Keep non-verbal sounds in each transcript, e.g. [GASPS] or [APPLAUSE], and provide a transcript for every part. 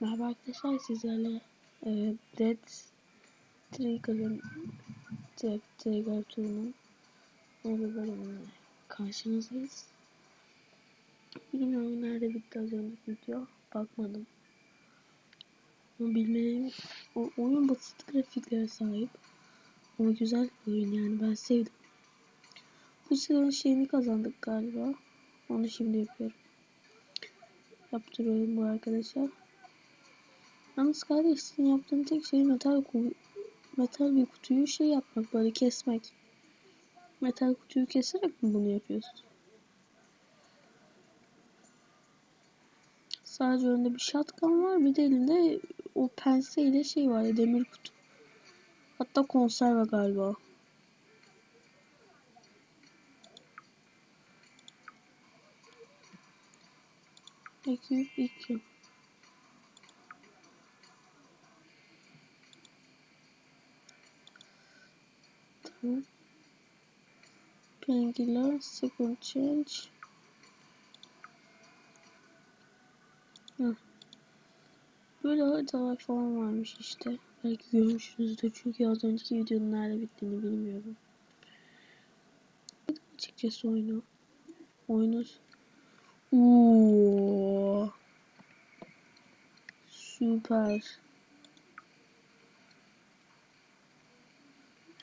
Merhaba arkadaşlar sizlerle e, Dead Trigger'ın Dead Trigger turunun yeni bölümüne karşınızdayız. Bilmiyorum nerede bitti az önceki video. Bakmadım. Ama bilmeliyim. O oyun basit grafiklere sahip. Ama güzel bir oyun yani ben sevdim. Bu silahın şeyini kazandık galiba. Onu şimdi yapıyorum. Yaptırıyorum bu arkadaşlar. Yalnız kardeş senin yaptığın tek şey metal metal bir kutuyu şey yapmak böyle kesmek. Metal kutuyu keserek mi bunu yapıyorsun? Sadece önünde bir shotgun var bir de elinde o penseyle şey var ya demir kutu. Hatta konserve galiba. İki, iki. Tamam. Painkiller, second change. Böyle haritalar falan varmış işte. Belki görmüşsünüzdür çünkü az önceki videonun nerede bittiğini bilmiyorum. Açıkçası oyunu. Oyunu. Uuu. Süper.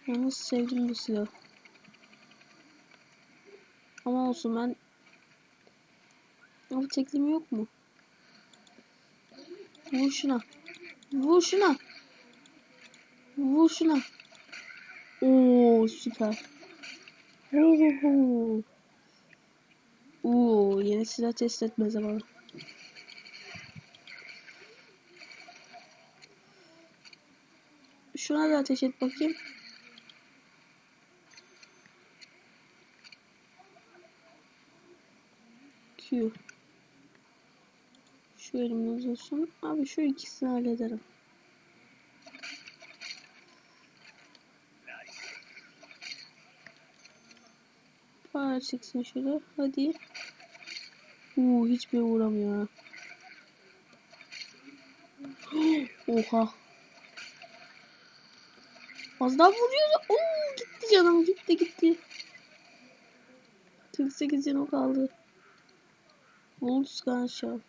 Yalnız sevdim bu silahı. Ama olsun ben... Abi teklim yok mu? Vur şuna. Vur şuna. Vur şuna. Oo süper. Oo yeni silah test etme zamanı. Şuna da ateş et bakayım. Q. Şu elimde olsun. Abi şu ikisini hallederim. Para çıksın şöyle. Hadi. Uuu hiçbir uğramıyor. [GASPS] Oha. Az daha vuruyor. Oo gitti canım gitti gitti. 48 canım kaldı. Wolves Gunshop.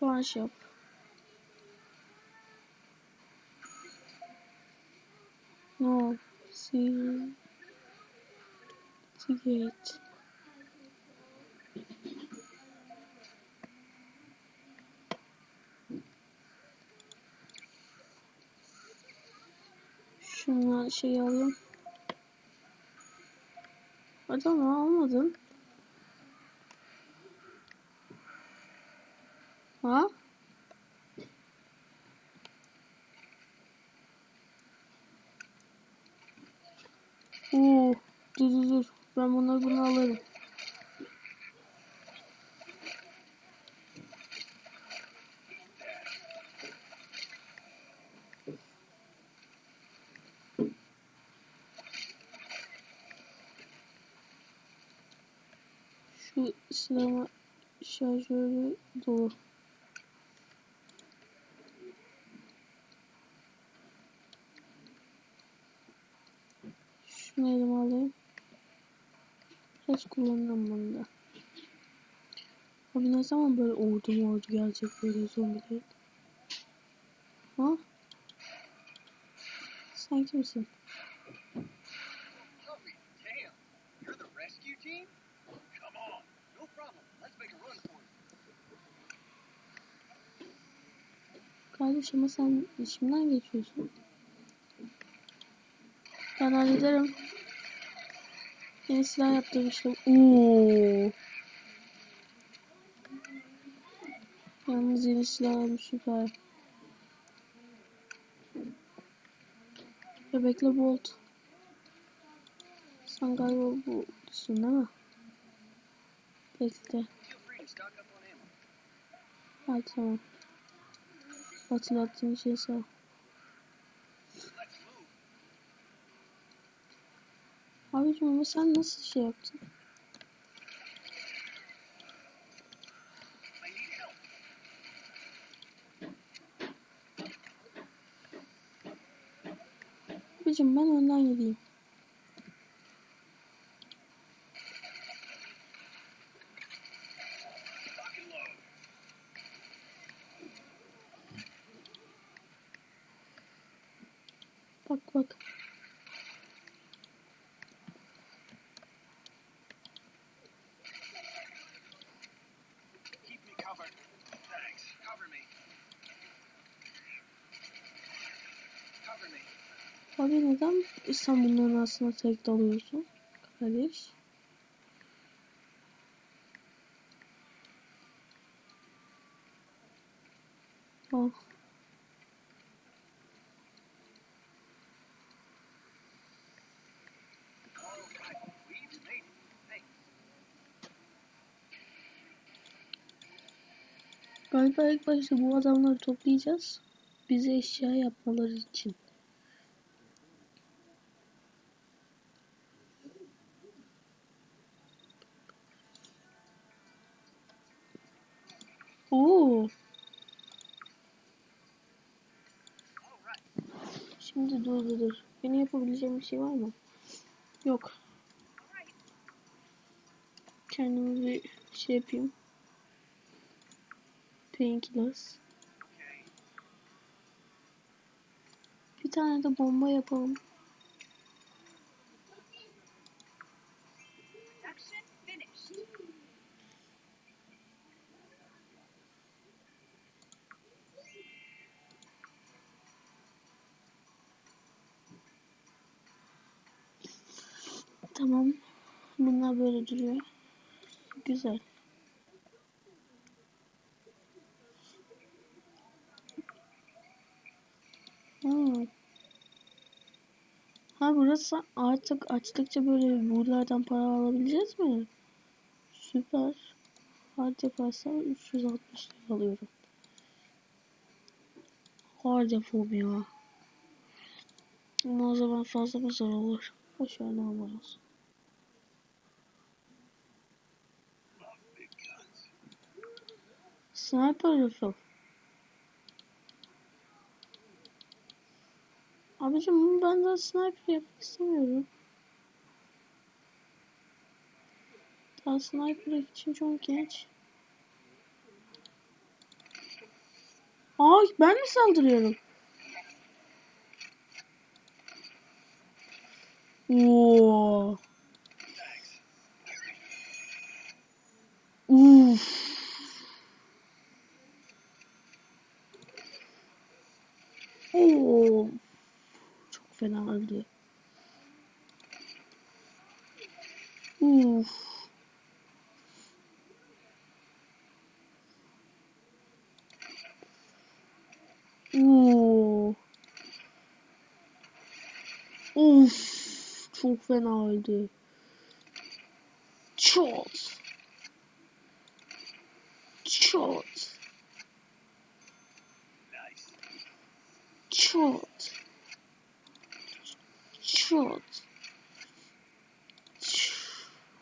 Gunshop. No. See. Ticket. Şundan şey alayım. Hadi ama. Ha? Oo, dur dur dur. Ben bunları bunu alırım. Şu silahın şarjörü dolu. Şunu elime alayım. Biraz kullanırım bunu da. Abi ne zaman böyle ordu mu ordu gelecek böyle zombiler? Ha? Sen kimsin? Kardeş ama sen işimden geçiyorsun. Ben hallederim. Yeni silah yaptırmıştım. Oo. Yalnız yeni silah almış süper. Bebekle Bolt. Sen galiba busun değil mi? Bekle. Hadi tamam. Hatırlattığın için sağ ol. Abicim ama sen nasıl şey yaptın? Abicim ben önden gideyim. Cover me. Abi neden bunların arasına tek dalıyorsun? Kardeş. Oh. Galiba ilk başta bu adamları toplayacağız. Bize eşya yapmaları için. Oo. Şimdi dur dur dur. Benim yapabileceğim bir şey var mı? Yok. Kendime bir şey yapayım. Painkillers. Bir tane de bomba yapalım. Tamam. Bunlar böyle duruyor. Güzel. Ha burası artık açtıkça böyle buralardan para alabileceğiz mi? Süper. Hard yaparsam 360 lira alıyorum. Hard yapalım ya. Ama o zaman fazla mı zor olur? Boş ver big guns. Sniper rifle. Abicim bunu benden sniper yapmak istemiyorum. Daha sniper için çok genç. Aa ben mi saldırıyorum? Oo. Uf. Oo. Fena öldü. Uf. Oo. Of. Çok fena öldü. Çok. Çok. Çok. Çok.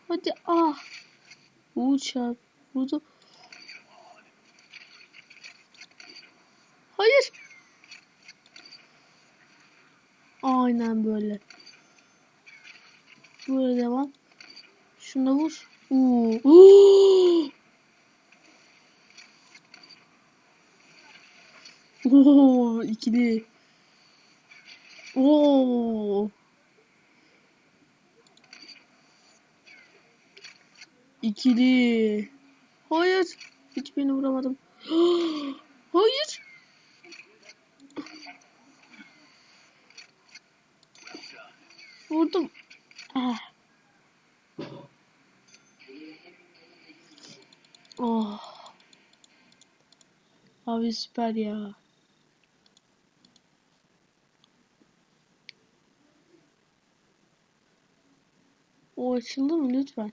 Hadi ah. Uçak. Vurdu. Hayır. Aynen böyle. Böyle devam. Şuna vur. Oo. Oo. Oo, ikili. Oo. İkili. Hayır. Hiçbirini vuramadım. [GASPS] Hayır. Vurdum. Ah. Oh. Abi süper ya. O açıldı mı lütfen?